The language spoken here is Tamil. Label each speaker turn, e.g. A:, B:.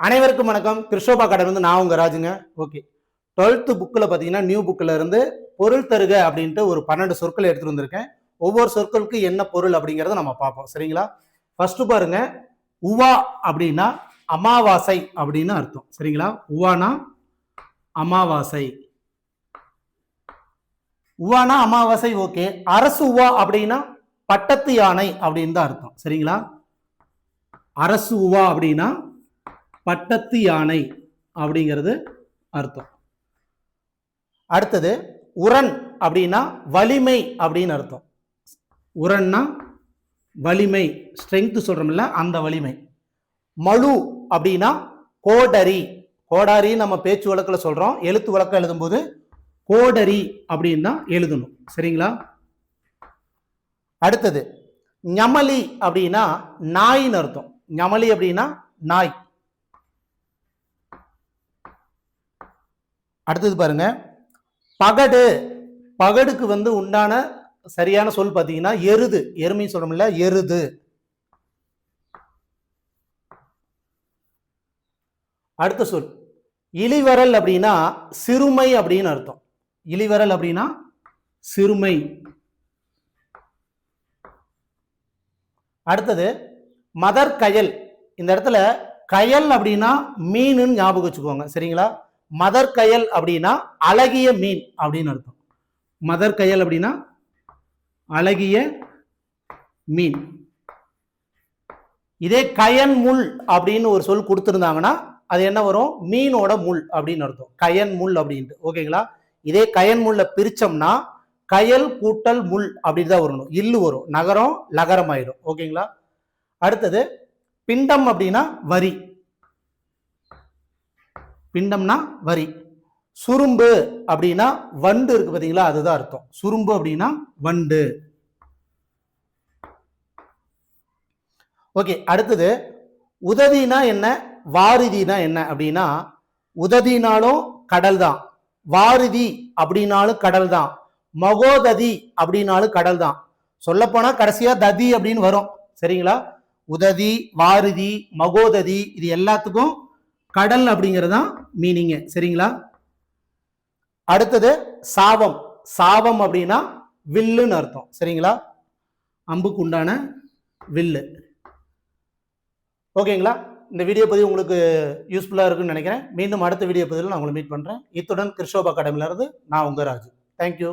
A: அனைவருக்கும் வணக்கம். கிருஷ்ணோபா கடை வந்து நான் உங்க ராஜுங்க. ஓகே. டுவெல்த்து புக்கில் பார்த்தீங்கன்னா நியூ புக்கில் இருந்து பொருள் தருக அப்படின்ட்டு ஒரு பன்னெண்டு சொற்கள் எடுத்துட்டு வந்திருக்கேன். ஒவ்வொரு சொற்களுக்கு என்ன பொருள் அப்படிங்கிறத நம்ம பார்ப்போம். சரிங்களா? ஃபர்ஸ்ட் பாருங்க. உவா அப்படின்னா அமாவாசை அப்படின்னு அர்த்தம். சரிங்களா? உவானா அமாவாசை. உவானா அமாவாசை ஓகே. அரசு உவா அப்படின்னா பட்டத்து யானை அப்படின்னு தான் அர்த்தம். சரிங்களா? அரசு உவா அப்படின்னா பட்டத்து யானை அப்படிங்கிறது அர்த்தம். அடுத்தது உரன் அப்படின்னா வலிமை அப்படின்னு அர்த்தம். உரன்னா வலிமை ஸ்ட்ரென்த் சொல்றோம்ல அந்த வலிமை. மழு அப்படின்னா கோடரி. கோடாரி நம்ம பேச்சு வழக்கில் சொல்றோம். எழுத்து வழக்கம் எழுதும்போது கோடரி அப்படின்னு தான் எழுதணும். சரிங்களா? அடுத்தது ஞமலி அப்படின்னா நாயின்னு அர்த்தம். ஞமலி அப்படின்னா நாய். அடுத்தது பாருங்க. பகடு. பகடுக்கு வந்து உண்டான சரியான சொல் பார்த்தீங்கன்னா எருது. எருமை சொல்றோம்ல எருது. அடுத்த சொல். இழிவரல் அப்படின்னா சிறுமை அப்படின்னு அர்த்தம். இழிவரல் அப்படின்னா சிறுமை. அடுத்தது மதர் கயல் இந்த இடத்துல கயல் அப்படின்னா மீனுன்னு ஞாபகம் வச்சுக்கோங்க. சரிங்களா? மதர் கயல் அப்படின்னா அழகிய மீன் அப்படின்னு அர்த்தம். மதர் கயல் அப்படின்னா அழகிய மீன். இதே கயன் முள் அப்படின்னு ஒரு சொல் கொடுத்துருந்தாங்கன்னா அது என்ன வரும்? மீனோட முள் அப்படின்னு அர்த்தம். கயன் முள் அப்படின்ட்டு. ஓகேங்களா? இதே கயன் முள்ள பிரிச்சோம்னா கயல் கூட்டல் முள் அப்படின்னு தான் வரணும். இல்லு வரும். நகரம் லகரம் ஆயிடும் ஓகேங்களா? அடுத்தது பிண்டம் அப்படின்னா வரி. பிண்டம்னா வரி. சுரும்பு அப்படின்னா வண்டு இருக்கு பார்த்தீங்களா அதுதான் அர்த்தம். சுரும்பு அப்படின்னா வண்டு. ஓகே அடுத்தது உதவினா என்ன? வாரிதினா என்ன அப்படின்னா உதவினாலும் கடல் தான் வாரிதி அப்படின்னாலும் கடல் தான் மகோததி அப்படின்னாலும் கடல் தான் சொல்லப்போனா கடைசியா ததி அப்படின்னு வரும். சரிங்களா? உததி வாரிதி மகோததி இது எல்லாத்துக்கும் கடல் அப்படிங்கிறது தான் மீனிங்கு சரிங்களா? அடுத்தது சாவம். சாவம் அப்படின்னா வில்லுன்னு அர்த்தம். சரிங்களா? அம்புக்கு உண்டான வில்லு. ஓகேங்களா? இந்த வீடியோ பதிவு உங்களுக்கு யூஸ்ஃபுல்லாக இருக்குன்னு நினைக்கிறேன். மீண்டும் அடுத்த வீடியோ பதிவில் நான் உங்களை மீட் பண்ணுறேன் இத்துடன் கிறிஸ்டோப் அகாடமிலேருந்து நான் உங்கள் ராஜு. தேங்க்யூ